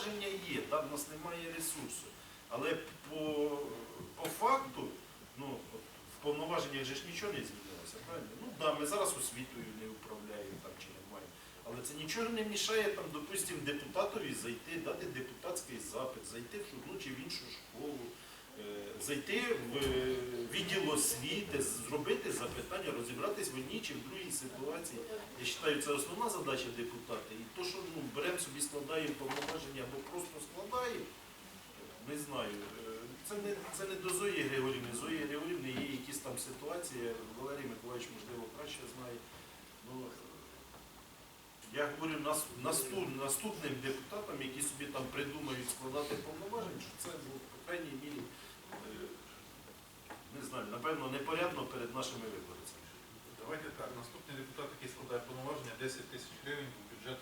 повноваження є, да, в нас немає ресурсу. Але по, по факту, ну, в повноваженнях же ж нічого не змінилося, правильно? Ну да, ми зараз освітою не управляємо там чи не маємо. Але це нічого не мішає там, допустим, депутатові зайти, дати депутатський запит, зайти в одну чи в іншу школу, зайти в е, відділ освіти, зробити запитання, розібратись в одній чи в другій ситуації. Я вважаю, це основна задача депутата. І то, що ну, беремо собі, складаємо повноваження або просто складаємо, не знаю. е, Це не, це не до Зої Григорівни. Зої Григорівни є якісь там ситуації, Валерій Миколаївич, можливо, краще знає. Ну, я говорю наступ, наступним депутатам, які собі там придумають складати повноважень, що це, ну, крайній мірі, е, не знаю, напевно, непорядно перед нашими виборцями. Давайте так, наступний депутат, який складає повноваження, 10 тисяч гривень у бюджет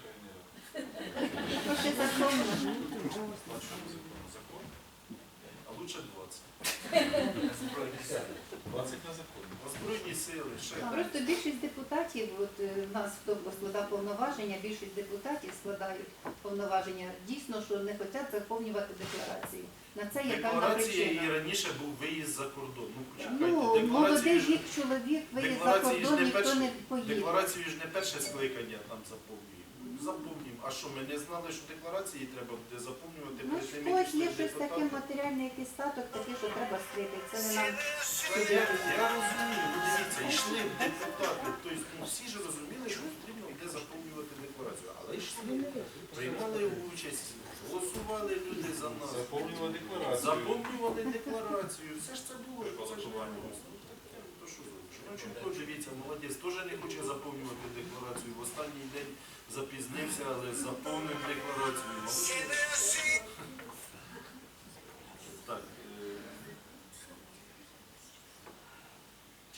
закон. А лучше 20. 20 на закон. А Збройні сили, ще. Просто більшість депутатів, от е, в нас хто складав повноваження, більшість депутатів складають повноваження дійсно, що не хочуть заповнювати декларації. На це є певна Декларація і раніше був виїзд за кордон. Ну, Ну, молодий вік чоловік виїзд за декларації ж кордон, не ніхто не поїде. декларацію ж не перше скликання там заповнюємо. Заповнюємо. А що, ми не знали, що декларації треба буде заповнювати Ну, перед ж тим, в як когось є щось таке депутати? матеріальне, якийсь статок, такий, що треба скрити. Це не нам. Я, я розумію, ну дивіться, йшли депутати, тобто ну, всі ж розуміли, що потрібно йде заповнювати декларацію, але йшли, приймали участь, голосували люди за нас, Заповнювали декларацію. заповнювали декларацію, все ж це було. Це ж. Ну? Шевченко, дивіться, молодець, теж не хоче заповнювати декларацію. В останній день запізнився, але заповнив декларацію. Молодець. Так. е,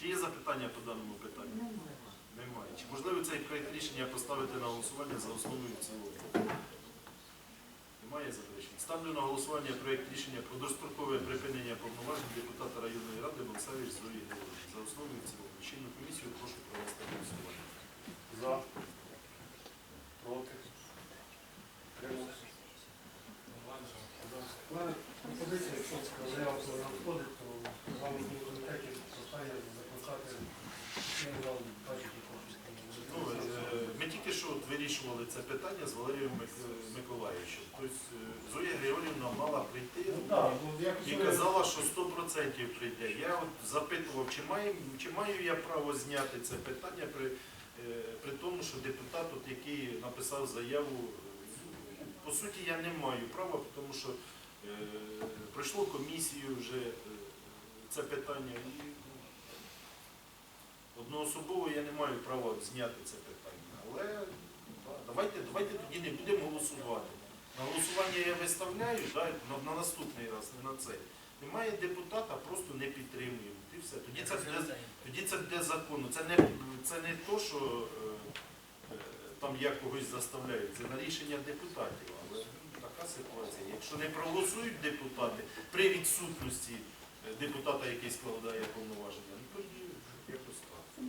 Чи є запитання по даному питанню? Немає. Чи можливо цей проєкт рішення поставити на голосування за основу і в цілому? Немає заперечень. Ставлю на голосування проєкт рішення про дострокове припинення повноважень депутата районної ради Болсавіч Зої. За основу і цілому. Чинну комісію прошу провести голосування. За. Проти. Утримався. У мене пропозиція, якщо заява не надходить, то регламентні комітеті прохання закликати членів бачити Ну, е, ми тільки що от вирішували це питання з Валерієм Мик- Миколаївичем. Тобто е, Зоя Григорівна мала прийти. Ну ну І казала, що 100% прийде. Я от запитував, чи маю, чи маю я право зняти це питання при, е, при тому, що депутат, от, який написав заяву, е, по суті, я не маю права, тому що е, пройшло комісію вже е, це питання. І ну, одноособово я не маю права зняти це питання. Але давайте, давайте тоді не будемо голосувати. На голосування я виставляю да, на, на наступний раз, не на цей. Немає депутата, просто не підтримуємо. І все. Тоді це буде, тоді це буде законно. Це не, це не то, що е, е, там я когось заставляю, це на рішення депутатів. Але ну, така ситуація. Якщо не проголосують депутати при відсутності е, депутата, який складає повноваження, ну тоді якось так.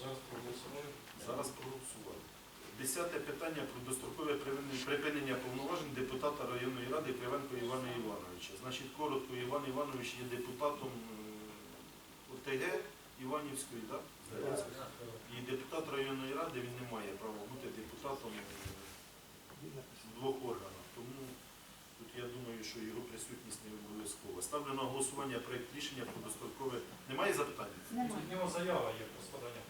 Зараз проголосували. Зараз проголосували. Десяте питання про дострокове припинення- повноважень депутата районної ради Кривенко Івана Івановича. Значить, коротко, Іван Іванович є депутатом е, ОТГ Іванівської, так? І депутат районної ради він не має права бути депутатом е, двох органах. Тому тут я думаю, що його присутність не обов'язкова. Ставлю на голосування проєкт рішення про дострокове. Немає запитань? Немає. У нього заява є про складання.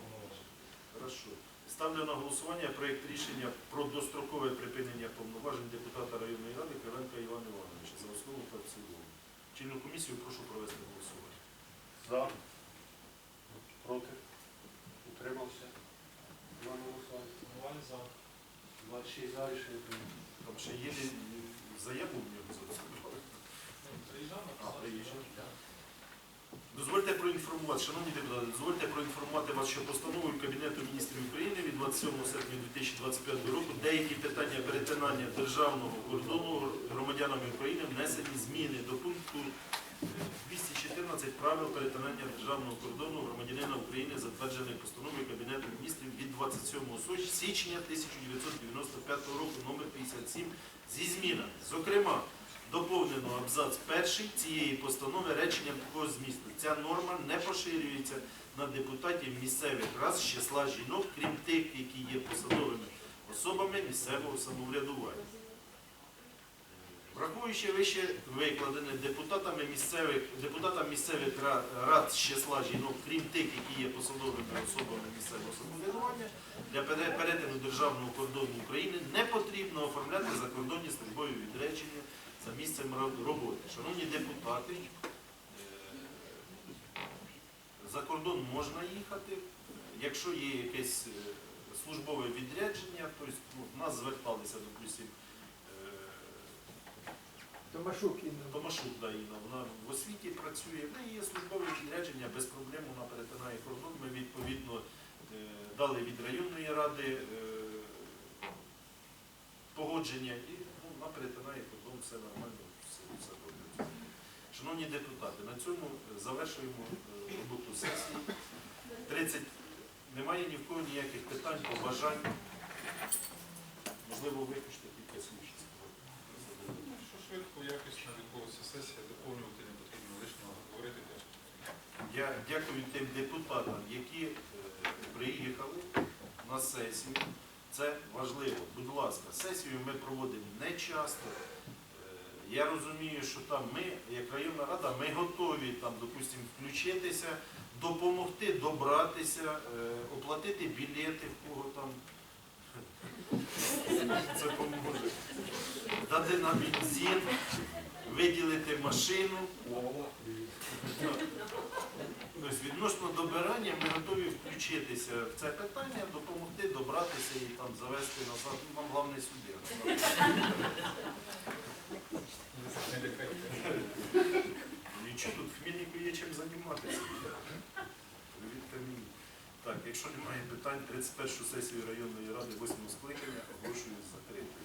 Ставлю на голосування проєкт рішення про дострокове припинення повноважень депутата районної ради Кривенка Івана Івановича за основу та в цілому. Чинну комісію прошу провести голосування. За. Проти. Утримався. Іван голосування. Голова за. 26 за рішення прийнято. Там ще є заяву в нього зареєстрували. Ну, Приїжджав, А, приїжджав. Дозвольте проінформувати, шановні депутати, дозвольте проінформувати вас, що постановою Кабінету міністрів України від 27 серпня 2025 року деякі питання перетинання державного кордону громадянами України внесені зміни до пункту е, 214 правил перетинання державного кордону громадянина України, затвердженої постановою Кабінету міністрів від 27 січня 1990 95 року номер 57 зі змінами. Зокрема, доповнено абзац перший цієї постанови реченням такого змісту. Ця норма не поширюється на депутатів місцевих рад з числа жінок, крім тих, які є посадовими особами місцевого самоврядування. Враховуючи вище викладене депутатами місцевих, депутатам місцевих рад з числа жінок, крім тих, які є посадовими особами місцевого самоврядування, для перетину державного кордону України не потрібно оформляти закордонні службові відречення за місцем роботи. Шановні депутати, е, за кордон можна їхати, якщо є якесь е, службове відрядження, тобто ну, в нас зверталися, допустимо, Томашук Інна. Томашук Даїна, вона в освіті працює, в неї є службове відрядження, без проблем вона перетинає кордон. Ми відповідно е, дали від районної ради е, погодження і вона перетинає кордон, все нормально, все, все добре. Шановні депутати, на цьому е, завершуємо е, роботу сесії. 30. Немає ні в кого ніяких питань, побажань. Можливо, ви хочете кілька слів. Що швидко, якісно відбулася сесія, доповнювати не потрібно лишнього говорити. Я дякую тим депутатам, які е, приїхали на сесію. Це важливо. Будь ласка, сесію ми проводимо не часто. Е, Я розумію, що там ми, як районна рада, ми готові там, допустимо, включитися, допомогти добратися, е, оплатити білети, в кого там це поможе. Дати на бензин, виділити машину. Тобто відносно добирання ми готові включитися в це питання, допомогти добратися і там завести назад. Ну, Нам головне сюди. Нічого тут в Хмельнику є чим займатися. Так, якщо немає питань, 31 сесію районної ради 8 скликання оголошую закритою.